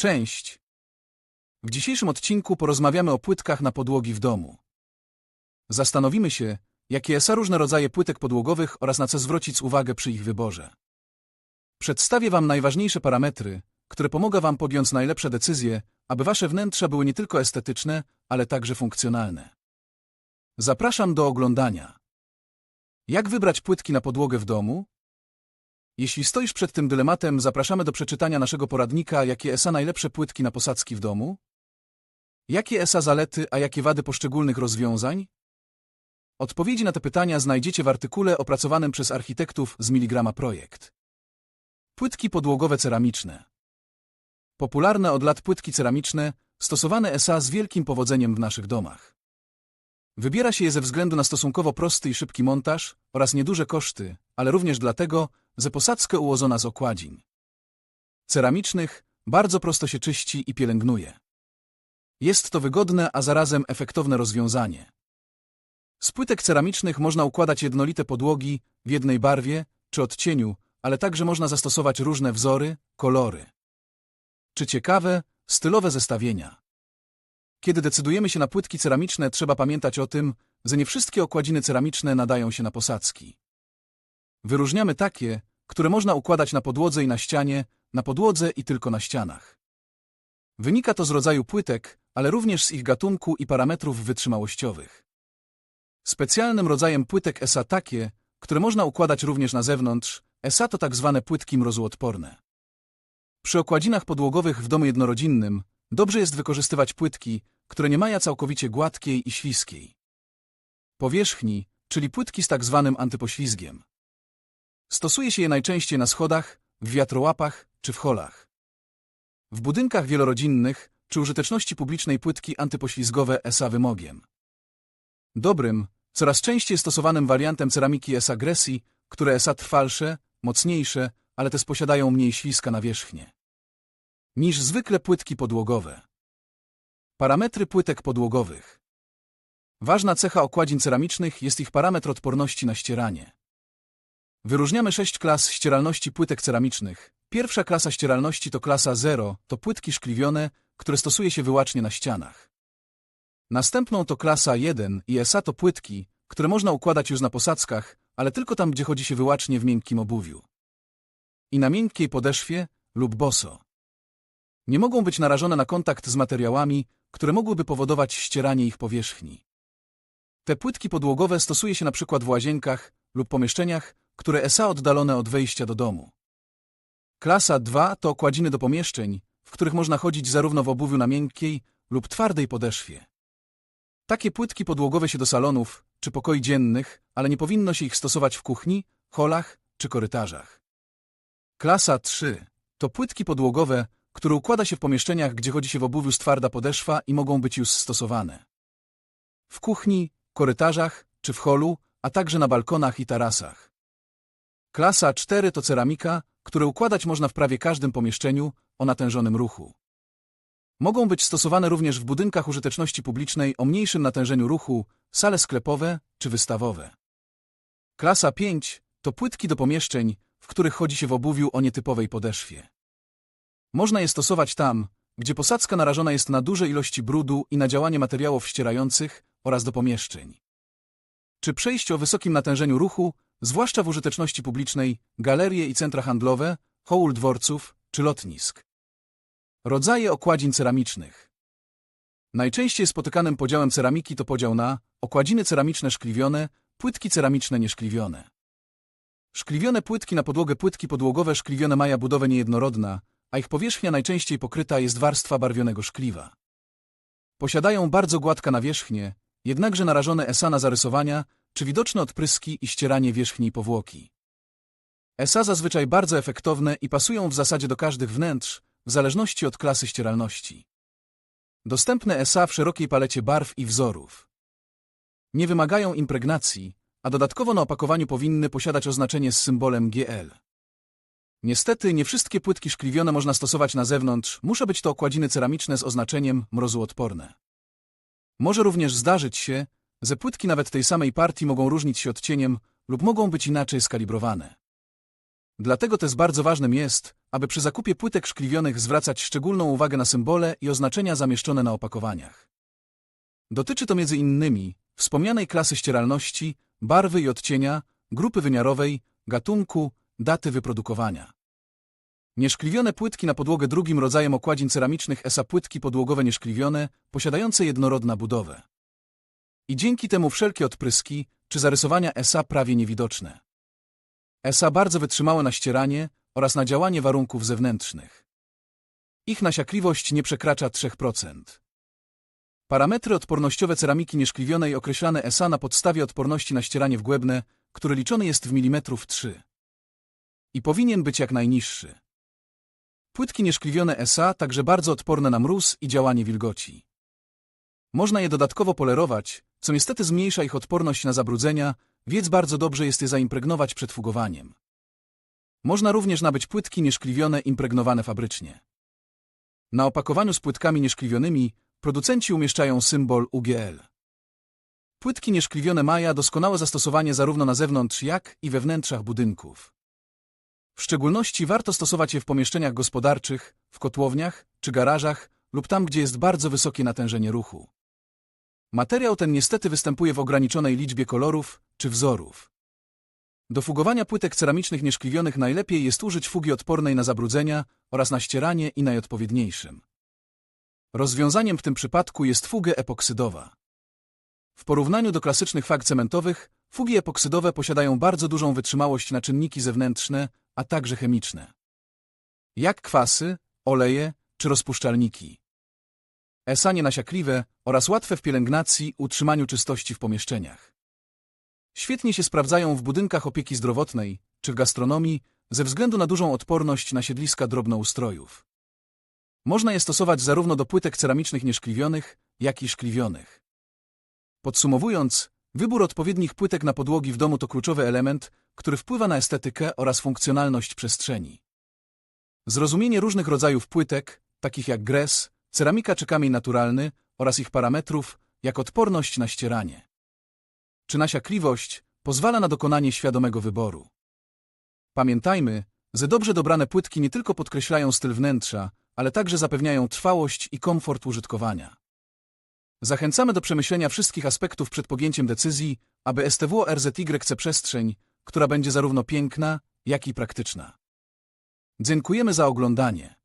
Cześć! W dzisiejszym odcinku porozmawiamy o płytkach na podłogi w domu. Zastanowimy się, jakie są różne rodzaje płytek podłogowych oraz na co zwrócić uwagę przy ich wyborze. Przedstawię Wam najważniejsze parametry, które pomogą Wam podjąć najlepsze decyzje, aby Wasze wnętrza były nie tylko estetyczne, ale także funkcjonalne. Zapraszam do oglądania. Jak wybrać płytki na podłogę w domu? Jeśli stoisz przed tym dylematem, zapraszamy do przeczytania naszego poradnika Jakie ESA najlepsze płytki na posadzki w domu? Jakie ESA zalety, a jakie wady poszczególnych rozwiązań? Odpowiedzi na te pytania znajdziecie w artykule opracowanym przez architektów z Miligrama Projekt. Płytki podłogowe ceramiczne. Popularne od lat płytki ceramiczne, stosowane ESA z wielkim powodzeniem w naszych domach. Wybiera się je ze względu na stosunkowo prosty i szybki montaż oraz nieduże koszty, ale również dlatego, że posadzkę ułożona z okładzin. Ceramicznych bardzo prosto się czyści i pielęgnuje. Jest to wygodne, a zarazem efektowne rozwiązanie. Z płytek ceramicznych można układać jednolite podłogi w jednej barwie czy odcieniu, ale także można zastosować różne wzory, kolory. Czy ciekawe, stylowe zestawienia. Kiedy decydujemy się na płytki ceramiczne, trzeba pamiętać o tym, że nie wszystkie okładziny ceramiczne nadają się na posadzki. Wyróżniamy takie, które można układać na podłodze i na ścianie, na podłodze i tylko na ścianach. Wynika to z rodzaju płytek, ale również z ich gatunku i parametrów wytrzymałościowych. Specjalnym rodzajem płytek ESA takie, które można układać również na zewnątrz, ESA to tak zwane płytki mrozuodporne. Przy okładzinach podłogowych w domu jednorodzinnym dobrze jest wykorzystywać płytki, które nie mają całkowicie gładkiej i śliskiej powierzchni, czyli płytki z tak zwanym antypoślizgiem. Stosuje się je najczęściej na schodach, w wiatrołapach czy w holach. W budynkach wielorodzinnych czy użyteczności publicznej płytki antypoślizgowe ESA wymogiem. Dobrym, coraz częściej stosowanym wariantem ceramiki ESA Gresi, które ESA trwalsze, mocniejsze, ale też posiadają mniej śliska nawierzchnię. Niż zwykle płytki podłogowe. Parametry płytek podłogowych. Ważna cecha okładzin ceramicznych jest ich parametr odporności na ścieranie. Wyróżniamy sześć klas ścieralności płytek ceramicznych. Pierwsza klasa ścieralności to klasa 0, to płytki szkliwione, które stosuje się wyłącznie na ścianach. Następną to klasa 1 i ESA to płytki, które można układać już na posadzkach, ale tylko tam, gdzie chodzi się wyłącznie w miękkim obuwiu. I na miękkiej podeszwie lub boso. Nie mogą być narażone na kontakt z materiałami, które mogłyby powodować ścieranie ich powierzchni. Te płytki podłogowe stosuje się przykład w łazienkach lub pomieszczeniach, które ESA oddalone od wejścia do domu. Klasa 2 to okładziny do pomieszczeń, w których można chodzić zarówno w obuwiu na miękkiej lub twardej podeszwie. Takie płytki podłogowe się do salonów czy pokoi dziennych, ale nie powinno się ich stosować w kuchni, holach czy korytarzach. Klasa 3 to płytki podłogowe, które układa się w pomieszczeniach, gdzie chodzi się w obuwiu z twarda podeszwa i mogą być już stosowane. W kuchni, korytarzach czy w holu, a także na balkonach i tarasach. Klasa 4 to ceramika, które układać można w prawie każdym pomieszczeniu o natężonym ruchu. Mogą być stosowane również w budynkach użyteczności publicznej o mniejszym natężeniu ruchu, sale sklepowe czy wystawowe. Klasa 5 to płytki do pomieszczeń, w których chodzi się w obuwiu o nietypowej podeszwie. Można je stosować tam, gdzie posadzka narażona jest na duże ilości brudu i na działanie materiałów ścierających oraz do pomieszczeń. Czy przejście o wysokim natężeniu ruchu, zwłaszcza w użyteczności publicznej, galerie i centra handlowe, hołul dworców czy lotnisk. Rodzaje okładzin ceramicznych. Najczęściej spotykanym podziałem ceramiki to podział na okładziny ceramiczne szkliwione, płytki ceramiczne nieszkliwione. Szkliwione płytki na podłogę płytki podłogowe szkliwione mają budowę niejednorodna, a ich powierzchnia najczęściej pokryta jest warstwa barwionego szkliwa. Posiadają bardzo gładka nawierzchnię, jednakże narażone ESA na zarysowania czy widoczne odpryski i ścieranie wierzchniej powłoki. ESA zazwyczaj bardzo efektowne i pasują w zasadzie do każdych wnętrz, w zależności od klasy ścieralności. Dostępne ESA w szerokiej palecie barw i wzorów. Nie wymagają impregnacji, a dodatkowo na opakowaniu powinny posiadać oznaczenie z symbolem GL. Niestety nie wszystkie płytki szkliwione można stosować na zewnątrz, muszą być to okładziny ceramiczne z oznaczeniem mrozuodporne. Może również zdarzyć się, że płytki nawet tej samej partii mogą różnić się odcieniem lub mogą być inaczej skalibrowane. Dlatego też bardzo ważnym jest, aby przy zakupie płytek szkliwionych zwracać szczególną uwagę na symbole i oznaczenia zamieszczone na opakowaniach. Dotyczy to między innymi wspomnianej klasy ścieralności, barwy i odcienia, grupy wymiarowej, gatunku, daty wyprodukowania. Nieszkliwione płytki na podłogę drugim rodzajem okładzin ceramicznych ESA płytki podłogowe nieszkliwione, posiadające jednorodna budowę. I dzięki temu wszelkie odpryski czy zarysowania ESA prawie niewidoczne. ESA bardzo wytrzymałe na ścieranie oraz na działanie warunków zewnętrznych. Ich nasiakliwość nie przekracza 3%. Parametry odpornościowe ceramiki nieszkliwionej określane ESA na podstawie odporności na ścieranie wgłębne, który liczony jest w milimetrów 3. I powinien być jak najniższy. Płytki nieszkliwione SA także bardzo odporne na mróz i działanie wilgoci. Można je dodatkowo polerować, co niestety zmniejsza ich odporność na zabrudzenia, więc bardzo dobrze jest je zaimpregnować przed fugowaniem. Można również nabyć płytki nieszkliwione impregnowane fabrycznie. Na opakowaniu z płytkami nieszkliwionymi producenci umieszczają symbol UGL. Płytki nieszkliwione maja doskonałe zastosowanie zarówno na zewnątrz, jak i we wnętrzach budynków. W szczególności warto stosować je w pomieszczeniach gospodarczych, w kotłowniach czy garażach lub tam, gdzie jest bardzo wysokie natężenie ruchu. Materiał ten niestety występuje w ograniczonej liczbie kolorów czy wzorów. Do fugowania płytek ceramicznych nieszkliwionych najlepiej jest użyć fugi odpornej na zabrudzenia oraz na ścieranie i najodpowiedniejszym. Rozwiązaniem w tym przypadku jest fuga epoksydowa. W porównaniu do klasycznych fag cementowych, fugi epoksydowe posiadają bardzo dużą wytrzymałość na czynniki zewnętrzne, a także chemiczne. Jak kwasy, oleje czy rozpuszczalniki. ESA nienasiakliwe oraz łatwe w pielęgnacji, utrzymaniu czystości w pomieszczeniach. Świetnie się sprawdzają w budynkach opieki zdrowotnej czy w gastronomii ze względu na dużą odporność na siedliska drobnoustrojów. Można je stosować zarówno do płytek ceramicznych nieszkliwionych, jak i szkliwionych. Podsumowując, wybór odpowiednich płytek na podłogi w domu to kluczowy element, który wpływa na estetykę oraz funkcjonalność przestrzeni. Zrozumienie różnych rodzajów płytek, takich jak gres, ceramika czy kamień naturalny oraz ich parametrów, jak odporność na ścieranie. Czy nasiakliwość pozwala na dokonanie świadomego wyboru. Pamiętajmy, że dobrze dobrane płytki nie tylko podkreślają styl wnętrza, ale także zapewniają trwałość i komfort użytkowania. Zachęcamy do przemyślenia wszystkich aspektów przed podjęciem decyzji, aby STW RZYC przestrzeń, która będzie zarówno piękna, jak i praktyczna. Dziękujemy za oglądanie.